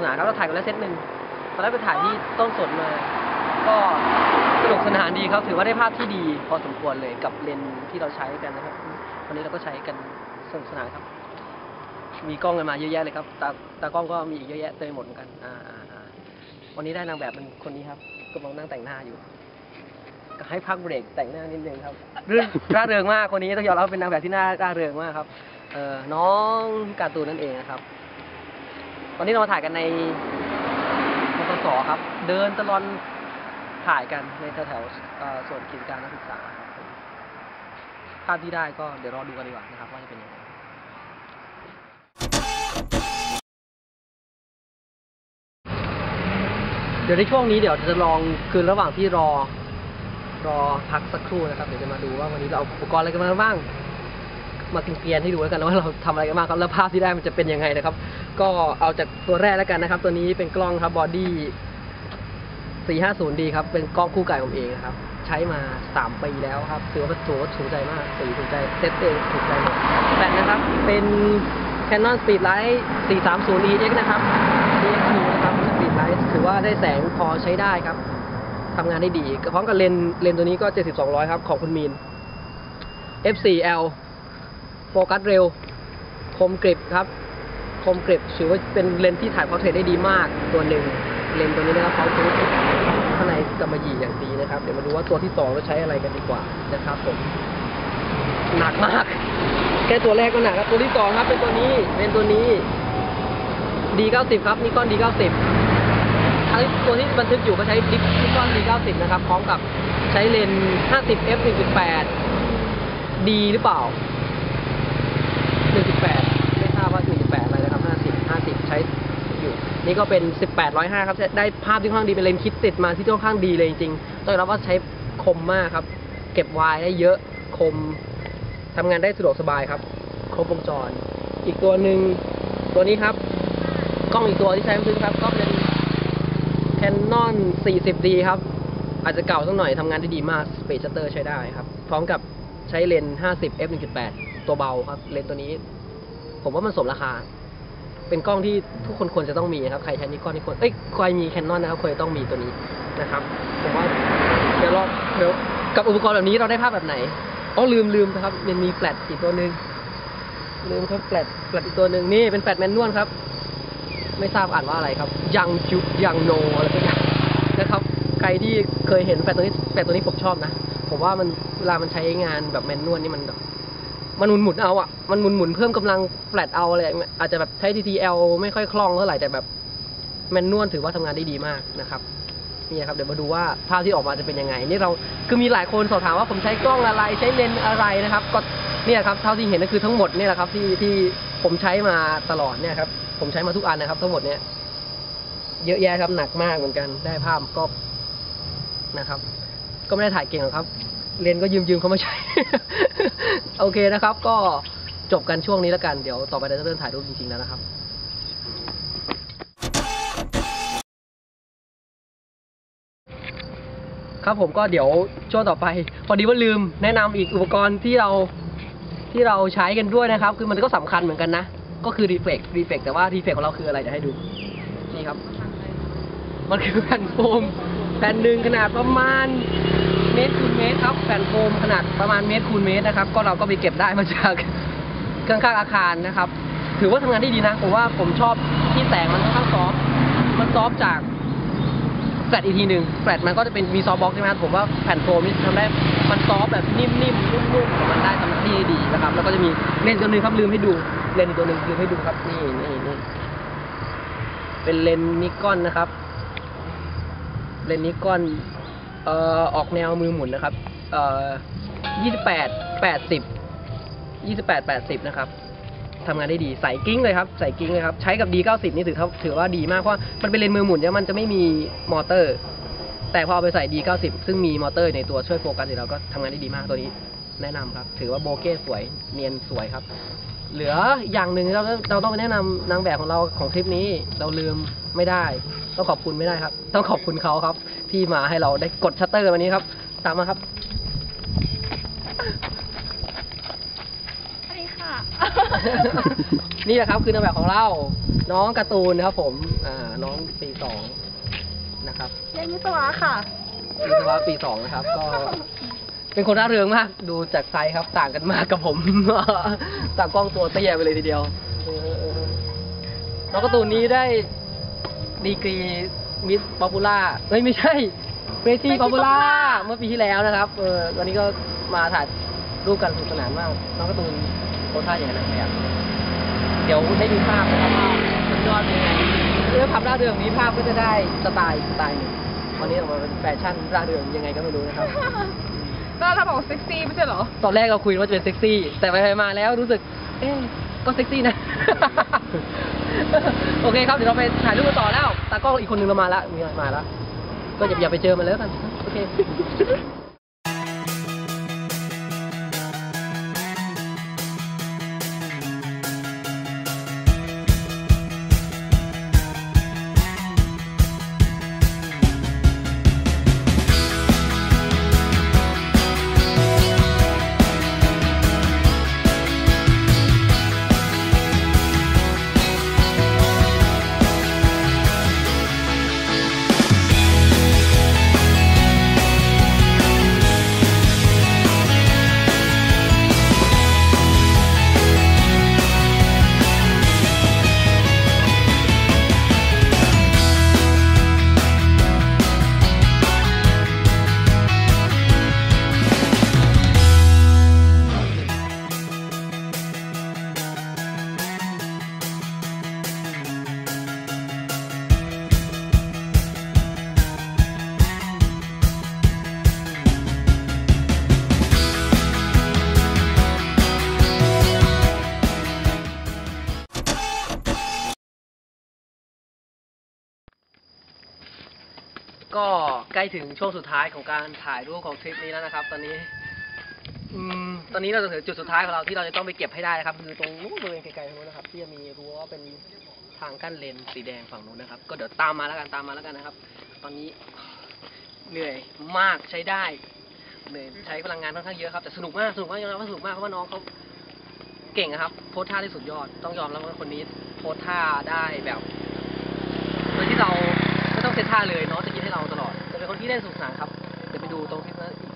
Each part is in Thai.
ถือว่าสนุกสนานครับเราถ่ายกันแล้วเซตหนึ่งตอนแรกไปถ่ายที่ต้นสนมาก็สนุกสนานดีครับ ถือว่าได้ภาพที่ดี พอสมควรเลยกับเลนที่เราใช้กันนะครับ วันนี้เราก็ใช้กันสนุกสนานครับ มีกล้องกันมาเยอะแยะเลยครับ ตาตากล้องก็มีอีกเยอะแยะเต็มหมดเหมือนกันอ่าวันนี้ได้นางแบบเป็นคนนี้ครับกำลังนั่งแต่งหน้าอยู่ให้พักเบรกแต่งหน้านิดนึงครับเรื่องร่าเริงมากคนนี้ต้องยอมรับเป็นนางแบบที่น่าร่าเริงมากครับเออน้องการ์ตูนนั่นเองนะครับ วันนี้เรามาถ่ายกันในมกสครับ เดินตลอดถ่ายกันในแถวๆส่วนกิจการนักศึกษาครับภาพที่ได้ก็เดี๋ยวรอดูกันดีกว่านะครับว่าจะเป็นยังไงเดี๋ยวในช่วงนี้เดี๋ยวจะลองคือระหว่างที่รอรอพักสักครู่นะครับ เดี๋ยวจะมาดูว่าวันนี้เราเอาอุปกรณ์อะไรกันมาบ้าง มาเกลียนให้ดูแล้วกันว่าเราทำอะไรกันบ้างครับแล้วภาพที่ได้มันจะเป็นยังไงนะครับ ก็เอาจากตัวแรกแล้วกันนะครับ ตัวนี้เป็นกล้องครับบอดี้ 450D ครับ เป็นกล้องคู่กายผมเองนะครับ ใช้มา 3 ปีแล้วครับถือว่าถือว่าถูกใจมากสีถูกใจเซตเองถูกใจหมดแบตนะครับ เป็น Canon Speedlight 430EX นะครับ EX2 นะครับ Speedlight ถือว่าได้แสงพอใช้ได้ครับทำงานได้ดีพร้อมกับเลนเลนตัวนี้ก็ 7200 ครับของคุณมีน F4L โฟกัสเร็ว คมกริบครับ คมกริบถือว่าเป็นเลนส์ที่ถ่ายพอร์เทรตได้ดีมากตัวหนึ่งเลนส์ตัวนี้นะครับเขาตัวข้างในกำมะหยี่อย่างดีนะครับ เดี๋ยวมาดูว่าตัวที่สองเราใช้อะไรกันดีกว่านะครับผมหนักมาก แค่ตัวแรกก็หนักแล้วตัวที่สองครับ เป็นตัวนี้เป็นตัวนี้ D90 ครับนิคอน D90 ทั้งตัวที่บันทึกอยู่ก็ใช้ดิฟนิคอน D90 นะครับ พร้อมกับใช้เลนส์50 f 1.8 D หรือเปล่า 1.8 ไม่ทราบว่า 1.8 อะไรนะครับ 50 50 ใช้อยู่ นี่ก็เป็น 1805 ครับ ได้ภาพที่ค่อนข้างดีเป็นเลนส์คิดติดมาที่ค่อนข้างดีเลยจริงๆต้องยอมรับว่าใช้คมมากครับ เก็บวายได้เยอะคมทำงานได้สะดวกสบายครับ ครบวงจร อีกตัวหนึ่งตัวนี้ครับ กล้องอีกตัวที่ใช้บันทึกครับ ก็เป็น Canon 40D ครับ อาจจะเก่าสักหน่อยทำงานได้ดีมาก Space Shutter ใช้ได้ครับ พร้อมกับใช้เลนส์50 f 1.8ตัวเบาครับ เลนส์ตัวนี้ ผมว่ามันสมราคา เป็นกล้องที่ทุกคนควรจะต้องมีครับใครใช้นิคอนนิคอนเอ้ยใครมี Canon นนะครับควรจะต้องมีตัวนี้นะครับผมว่าเดี๋ยวลองเดี๋ยวกับอุปกรณ์แบบนี้เราได้ภาพแบบไหนอ๋อลืมลืมนะครับมันมีแฟลชอีกตัวหนึ่งลืมครับแฟลชแฟลชอีกตัวหนึ่งนี่เป็นแฟลชแมนนวลครับ ไม่ทราบอ่านว่าอะไรครับ ยังจุยังโนอะไรสักอย่างนะครับใครที่เคยเห็นแฟลชตัวนี้แฟลชตัวนี้ผมชอบนะผมว่ามันเวลามันใช้งานแบบแมนนวลนี่มันแบบ มันหมุนหมุนเอาอะมันหมุนหมุนเพิ่มกำลังแฟลชเอาอะไรอาจจะแบบใช้ TTL ไม่ค่อยคล่องเท่าไหร่แต่แบบแมนนวลถือว่าทำงานได้ดีมากนะครับนี่ครับเดี๋ยวมาดูว่าภาพที่ออกมาจะเป็นยังไง นี่เราคือมีหลายคนสอบถามว่าผมใช้กล้องอะไรใช้เลนอะไรนะครับ ก็เนี่ยครับเท่าที่เห็นก็คือทั้งหมดเนี่ยแหละครับที่ที่ผมใช้มาตลอดเนี่ยครับผมใช้มาทุกอันนะครับ ทั้งหมดเนี่ยเยอะแยะครับหนักมากเหมือนกันได้ภาพก็นะครับ ก็ไม่ได้ถ่ายเก่งหรอกครับ เลนก็ยืมยืมๆเขามาใช้ โอเคนะครับ ก็จบกันช่วงนี้แล้วกัน เดี๋ยวต่อไปเราจะเริ่มถ่ายรูปจริงๆแล้วนะครับครับผมก็เดี๋ยวช่วงต่อไป พอดีว่าลืมแนะนำอีกอุปกรณ์ที่เราที่เราใช้กันด้วยนะครับ คือมันก็สำคัญเหมือนกันนะ ก็คือรีเฟกรีเฟกแต่ว่ารีเฟกของเราคืออะไรเดี๋ยวให้ดู นี่ครับ มันคือแผ่นโฟมแผ่นหนึ่งขนาดประมาณ ตรคูณเมตรครับแผ่นโฟมขนาดประมาณเมตรคูณเมตรนะครับ ก็เราก็ไปเก็บได้มาจากข้างๆอาคารนะครับ ถือว่าทำงานได้ดีนะผมว่าผมชอบที่แสงมันค่อนข้างซอฟมันซอฟจากแฟลตอีกทีหนึ่งแฟลตมันก็จะเป็นมีซอฟบ็อกซ์ใช่ไหมผมว่าแผ่นโฟมนี่ทำได้มันซอฟแบบนิ่มๆนุ่มๆแต่มันได้ทำหน้าที่ดีนะครับ แล้วก็จะมีเลนส์ตัวหนึงครับลืมให้ดูเลนส์ตัวหนึ่งลืมให้ดูครับนี่นี่นี่เป็นเลนส์นิกอนนะครับเลนส์นิกอน เอ่อออกแนวมือหมุนนะครับ เอ่อยี่สิบแปดแปดสิบยี่สิบแปดแปดสิบนะครับทำงานได้ดีใส่กิ้งเลยครับใส่กิ้งเลยครับ ใช้กับ D90 นี่ถือเขาถือว่าดีมากเพราะมันเป็นเลนมือหมุนเนี่ยมันจะไม่มีมอเตอร์ แต่พอเอาไปใส่ D90 ซึ่งมีมอเตอร์ในตัวช่วยโฟกัสอยู่แล้วก็ทำงานได้ดีมากตัวนี้แนะนำครับ ถือว่าโบเก้สวยเนียนสวยครับ เหลืออย่างหนึ่งเราเราต้องไปแนะนำนางแบบของเราของคลิปนี้เราลืมไม่ได้ ต้องขอบคุณไม่ได้ครับ ต้องขอบคุณเขาครับ ที่มาให้เราได้กดชัตเตอร์วันนี้ครับ ตามมาครับสวัสดีค่ะ นี่แหละครับคือนางแบบของเรา น้องการ์ตูนนะครับ ผมอ่าน้องปีสองนะครับเรียนวิศวะค่ะ วิศวะปีสองนะครับ ก็ เป็นคนร่าเริงมาก ดูจากไซส์ครับ ต่างกันมากกับผมตากล้องตัวเตี้ยไปเลยทีเดียวเออน้องการ์ตูนนี้ได้ดีกรี มิสป๊อปปูล่าเฮ้ยไม่ใช่เฟรซี่ Pretty ป๊อปปูล่า Popular เมื่อปีที่แล้วนะครับ เออวันนี้ก็มาถ่ายรูปกันสนุกสนานมาก น้องการ์ตูนโพสท่าอย่างนั้นแบบเดี๋ยวให้ดูภาพนะครับว่าสุดยอดเป็นยังไงเรื่องภาพร่าเริงนี้ภาพก็จะได้สไตล์สไตล์หนึ่งวันนี้ออกมาเป็นแฟชั่นร่าเริงยังไงก็ไม่รู้นะครับแล้วเราบอกเซ็กซี่ไม่ใช่เหรอ ตอนแรกเราคุยว่าจะเป็นเซ็กซี่ แต่ไปๆมาแล้วรู้สึก เอ๊ะก็เซ็กซี่นะ โอเคครับเดี๋ยวเราไปถ่ายรูปกันต่อแล้ว ตากล้องอีกคนนึงเรามาแล้วมีมาแล้วก็อย่าอย่าไปเจอมันเลยแล้วกัน โอเค ก็ใกล้ถึงช่วงสุดท้ายของการถ่ายรูปของทริปนี้แล้วนะครับ ตอนนี้อืมตอนนี้เราจะถึงจุดสุดท้ายของเราที่เราจะต้องไปเก็บให้ได้นะครับ คือตรงนู้นบริเวณไกลๆตรงนู้นนะครับ ที่จะมีรั้วเป็นทางกั้นเลนสีแดงฝั่งนู้นนะครับ ก็เดี๋ยวตามมาแล้วกันตามมาแล้วกันนะครับ ตอนนี้เหนื่อยมากใช้ได้เหนื่อยใช้พลังงานค่อนข้างเยอะครับแต่สนุกมากสนุกมากยอมรับว่าสนุกมากเพราะว่าน้องเขาเก่งอะครับ โพสท่าได้สุดยอดต้องยอมรับว่าคนนี้โพสท่าได้แบบโดยที่เรา ไม่ต้องเซตท่าเลยน้องจะยินให้เราตลอดจะเป็นคนที่เล่นสนุกสนานครับเดี๋ยวไปดูตรงคลิปนั้นอีก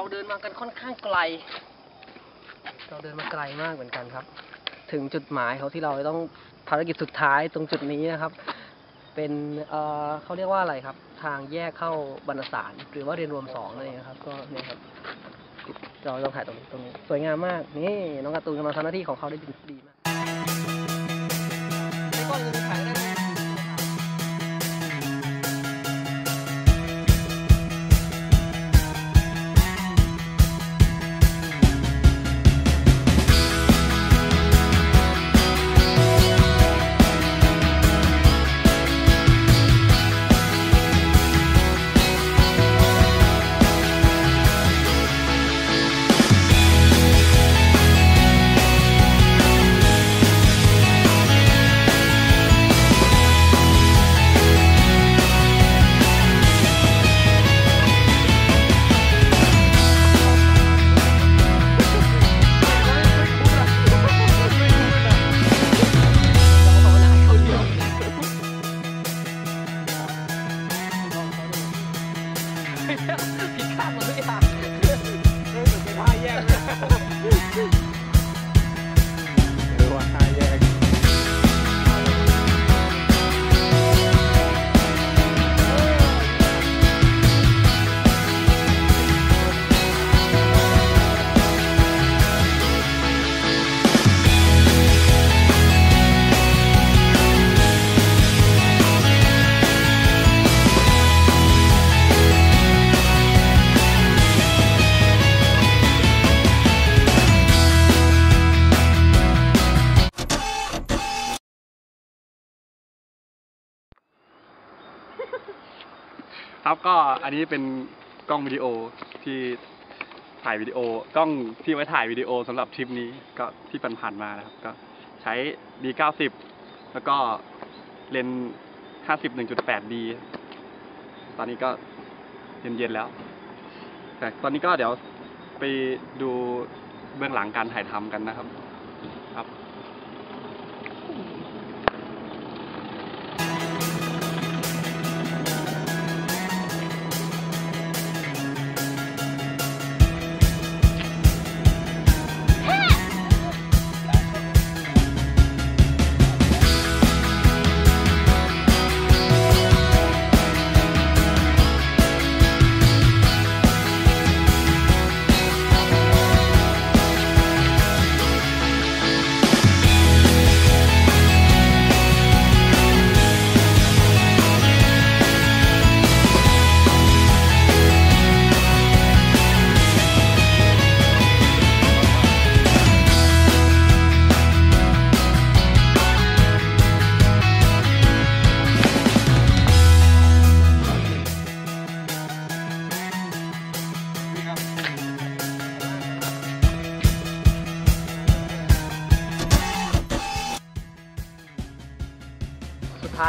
เราเดินมากันค่อนข้างไกล เราเดินมาไกลมากเหมือนกันครับ ถึงจุดหมายเขาที่เราต้องภารกิจสุดท้ายตรงจุดนี้นะครับ เป็นเอ่อเขาเรียกว่าอะไรครับ ทางแยกเข้าบรรณสารหรือว่าเรียนรวมสองนั่นเองครับ ก็เนี่ยครับเราต้องถ่ายตรงนี้ตรงนี้ สวยงามมาก นี่น้องการ์ตูนกำลังทำหน้าที่ของเขาได้ดีมาก ครับก็อันนี้เป็นกล้องวิดีโอที่ถ่ายวิดีโอกล้องที่ไว้ถ่ายวิดีโอสำหรับทริปนี้ก็ที่ผ่านๆมานะครับ ก็ใช้ D90 แล้วก็เลนส์50 1.8D ตอนนี้ก็เย็นๆแล้ว แต่ตอนนี้ก็เดี๋ยวไปดูเบื้องหลังการถ่ายทำกันนะครับ ครับ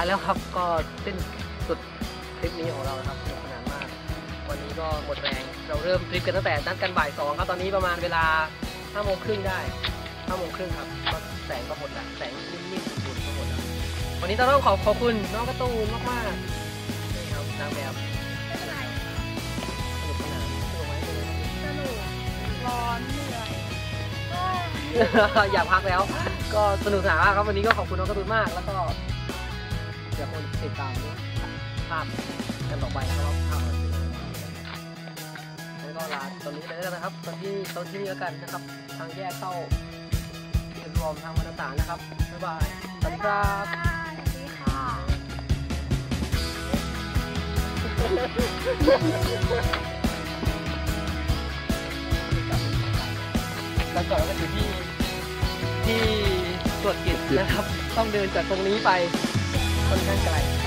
ายแล้วครับ ก็สิ้นสุดทริปนี้ของเราครับสนุกสนานมาก วันนี้ก็หมดแรง เราเริ่มทริปกันตั้งแต่นัดกันบ่ายสองครับ ตอนนี้ประมาณเวลาห้าโมงครึ่งได้ห้าโมงครึ่งครับก็แสงก็หมดแล้วแสงนิ่มๆบุญๆก็หมดแล้ววันนี้ต้องขอขอบคุณน้องกร์ตูนมากๆนี่ครับนางแบบสนุกสนานสนุกไหมสนุกร้อนเหนื่อยก็อยากพักแล้ว ก็สนุกสนานมากครับวันนี้ก็ขอบคุณน้องกร์ตูนมากแล้วก็ ดี๋ยวคนติดตามด้ภาพกันต่อไปนะครับภาพมันเป็นยังไงงั้นก็ลาตอนนี้ไปแล้วกันนะครับ ตอนที่ตอนที่นี้แล้วกันนะครับ ทางแยกเข้าที่รวมทางมาตรฐานนะครับบ๊ายบายสวัสดีครับสวัสดีค่ะแล้วก่อนก็อยู่ที่ที่ตรวจกิจนะครับ ต้องเดินจากตรงนี้ไป ค่อนข้างไกล